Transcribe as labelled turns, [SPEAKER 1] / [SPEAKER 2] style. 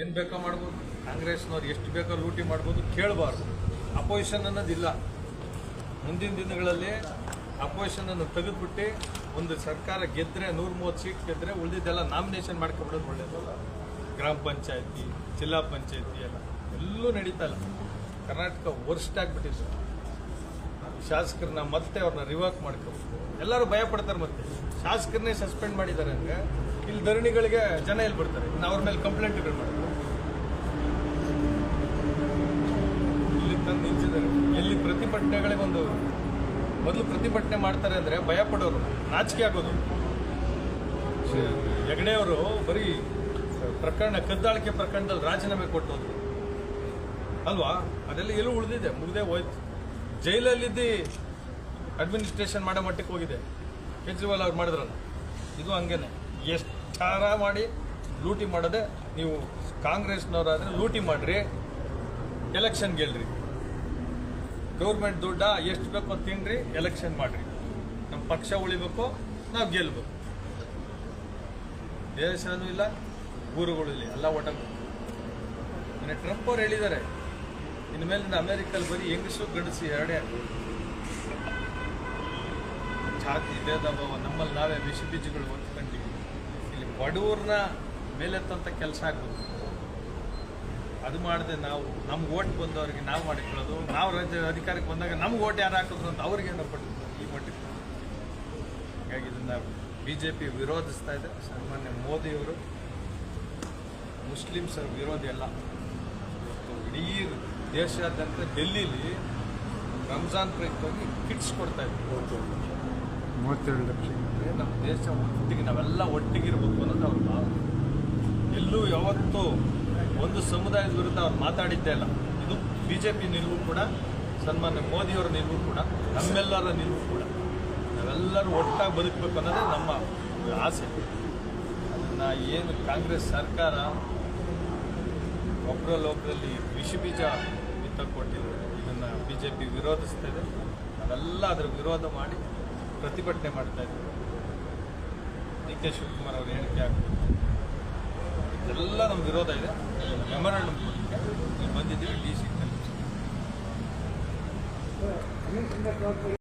[SPEAKER 1] ಏನು ಬೇಕೋ ಮಾಡ್ಬೋದು? ಕಾಂಗ್ರೆಸ್ನವ್ರು ಎಷ್ಟು ಬೇಕೋ ಲೂಟಿ ಮಾಡ್ಬೋದು ಕೇಳಬಾರ್ದು. ಅಪೋಸಿಷನ್ ಅನ್ನೋದಿಲ್ಲ. ಮುಂದಿನ ದಿನಗಳಲ್ಲಿ ಅಪೋಸಿಷನ್ ಅನ್ನು ತೆಗೆದುಬಿಟ್ಟು ಒಂದು ಸರ್ಕಾರ ಗೆದ್ದರೆ ನೂರ ಮೂವತ್ತು ಸೀಟ್ ಗೆದ್ದರೆ ಉಳಿದಿದ್ದೆಲ್ಲ ನಾಮಿನೇಷನ್ ಮಾಡ್ಕೊಬಿಡೋದು ಒಳ್ಳೆಯದಲ್ಲ ಗ್ರಾಮ ಪಂಚಾಯತಿ, ಜಿಲ್ಲಾ ಪಂಚಾಯತಿ ಎಲ್ಲ ಎಲ್ಲೂ ನಡೀತಾ ಇಲ್ಲ. ಕರ್ನಾಟಕ ವರ್ಸ್ಟ್ ಆಗಿಬಿಟ್ಟಿದೆ. ಶಾಸಕರನ್ನ ಮತ್ತೆ ಅವ್ರನ್ನ ರಿವರ್ಕ್ ಮಾಡ್ಕೋಬೇಕು. ಎಲ್ಲರೂ ಭಯ ಪಡ್ತಾರೆ ಮತ್ತೆ. ಶಾಸಕರನ್ನೇ ಸಸ್ಪೆಂಡ್ ಮಾಡಿದ್ದಾರೆ ಅಂದರೆ ಇಲ್ಲಿ ಧರಣಿಗಳಿಗೆ ಜನ ಇಲ್ಲಿ ಬರ್ತಾರೆ? ಇನ್ನು ಅವ್ರ ಮೇಲೆ ಕಂಪ್ಲೇಂಟ್ಗಳು ಮಾಡ್ತಾರೆ. ಇಲ್ಲಿ ತಂದು ನಿಲ್ಸಿದ್ದಾರೆ. ಎಲ್ಲಿ ಪ್ರತಿಭಟನೆಗಳಿಗೆ ಒಂದು ಮೊದಲು ಪ್ರತಿಭಟನೆ ಮಾಡ್ತಾರೆ ಅಂದರೆ ಭಯ ಪಡೋರು, ನಾಚಿಕೆ ಆಗೋದು. ಹೆಗಡೆಯವರು ಬರೀ ಪ್ರಕರಣ, ಕದ್ದಾಳಿಕೆ ಪ್ರಕರಣದಲ್ಲಿ ರಾಜೀನಾಮೆ ಕೊಟ್ಟೋದು ಅಲ್ವಾ? ಅದೆಲ್ಲ ಎಲ್ಲೂ ಉಳಿದಿದೆ, ಮುಗಿದೇ ಹೋಯ್ತು. ಜೈಲಲ್ಲಿದ್ದು ಅಡ್ಮಿನಿಸ್ಟ್ರೇಷನ್ ಮಾಡೋ ಮಟ್ಟಕ್ಕೆ ಹೋಗಿದೆ. ಕೇಜ್ರಿವಾಲ್ ಅವ್ರು ಮಾಡಿದ್ರಲ್ಲ, ಇದು ಹಂಗೇನೆ. ಎಷ್ಟಾರ ಮಾಡಿ ಲೂಟಿ ಮಾಡೋದೆ ನೀವು ಕಾಂಗ್ರೆಸ್ನವರಾದರೆ ಲೂಟಿ ಮಾಡ್ರಿ. ಎಲೆಕ್ಷನ್ ಗೆಲ್ರಿ. ಗೌರ್ಮೆಂಟ್ ದುಡ್ಡ ಎಷ್ಟು ಬೇಕೋ ತಿನ್ರಿ ಎಲೆಕ್ಷನ್ ಮಾಡ್ರಿ. ನಮ್ಮ ಪಕ್ಷ ಉಳಿಬೇಕು, ನಾವು ಗೆಲ್ಬೇಕು. ದೇಶನೂ ಇಲ್ಲ, ಊರುಗಳು ಇಲ್ಲ, ಎಲ್ಲ ಒಟ್ಟಾಗ ಮೊನ್ನೆ ಟ್ರಂಪ್ ಅವ್ರು ಹೇಳಿದ್ದಾರೆ ಇನ್ಮೇಲೆ ನಾ ಅಮೇರಿಕಲ್ಲಿ ಬರೀ ಹೆಂಗಸು ಗಂಡಸು ಎರಡೇ. ಜಾತಿ ಭೇದ ಭಾವ, ನಮ್ಮಲ್ಲಿ ನಾವೇ ವಿಷ ಬೀಜಗಳು ಹೊತ್ಕೊಂಡಿವಿ ಇಲ್ಲಿ ಬಡವ್ರನ್ನ ಮೇಲೆತ್ತಂಥ ಕೆಲಸ ಆಗ್ಬೋದು ಅದು ಮಾಡದೆ ನಾವು ನಮ್ಗೆ ಓಟ್ ಬಂದವರಿಗೆ ನಾವು ಮಾಡಿಕೊಳ್ಳೋದು ನಾವು ರಾಜ್ಯ ಅಧಿಕಾರಕ್ಕೆ ಬಂದಾಗ ನಮ್ಗೆ ಓಟ್ ಯಾರು ಹಾಕಿದ್ರು ಅಂತ ಅವ್ರಿಗೆ ಏನೋ ಪಟ್ಟಿದ್ದು ಈ ಮಟ್ಟಿಗೆ. ಹಾಗಾಗಿ ಇದನ್ನು ಬಿ ಜೆ ಪಿ ವಿರೋಧಿಸ್ತಾ ಇದೆ. ಸನ್ಮಾನ್ಯ ಮೋದಿಯವರು ಮುಸ್ಲಿಮ್ಸರ ವಿರೋಧಿ ಅಲ್ಲ. ಇವತ್ತು ಇಡೀ ದೇಶಾದ್ಯಂತ ಡೆಲ್ಲಿಲಿ ರಂಜಾನ್ ಪ್ರಯುಕ್ತವಾಗಿ ಕಿಟ್ಸ್ ಕೊಡ್ತಾ ಇದ್ರು
[SPEAKER 2] ಮೂವತ್ತೆರಡು ಲಕ್ಷ.
[SPEAKER 1] ನಮ್ಮ ದೇಶ ಒಟ್ಟಿಗೆ ನಾವೆಲ್ಲ ಒಟ್ಟಿಗಿರ್ಬೇಕು ಅನ್ನೋದು ಅವ್ರ ಭಾವನೆ. ಎಲ್ಲೂ ಯಾವತ್ತೂ ಒಂದು ಸಮುದಾಯದ ವಿರುದ್ಧ ಅವ್ರು ಮಾತಾಡಿದ್ದೇ ಇಲ್ಲ. ಇದು ಬಿ ಜೆ ಪಿ ನಿಲುವು ಕೂಡ, ಸನ್ಮಾನ್ಯ ಮೋದಿಯವರ ನಿಲುವು ಕೂಡ, ನಮ್ಮೆಲ್ಲರ ನಿಲುವು ಕೂಡ. ನಾವೆಲ್ಲರೂ ಒಟ್ಟಾಗಿ ಬದುಕಬೇಕು ಅನ್ನೋದೇ ನಮ್ಮ ಆಸೆ. ಅದನ್ನು ಏನು ಕಾಂಗ್ರೆಸ್ ಸರ್ಕಾರ ಒಬ್ಬರ ಲೋಕದಲ್ಲಿ ವಿಷ ಬೀಜ ಬಿತ್ತ ಕೊಟ್ಟಿದೆ ಇದನ್ನು ಬಿ ಜೆ ಪಿ ವಿರೋಧಿಸ್ತಾ ಇದೆ ನಾವೆಲ್ಲ ಅದರ ವಿರೋಧ ಮಾಡಿ ಪ್ರತಿಭಟನೆ ಮಾಡ್ತಾ ಇದ್ದೀವಿ. ಡಿ ಕೆ ಶಿವಕುಮಾರ್ ಅವರು ಹೇಳಿಕೆ ಆಗ್ಬೋದು. ಇದೆಲ್ಲ ನಮ್ಮ ವಿರೋಧ ಇದೆ. ಮೆಮೊರಾಂಡಮ್ ಕೊಡಲಿಕ್ಕೆ ಬಂದಿದ್ದೀವಿ ಡಿ ಸಿ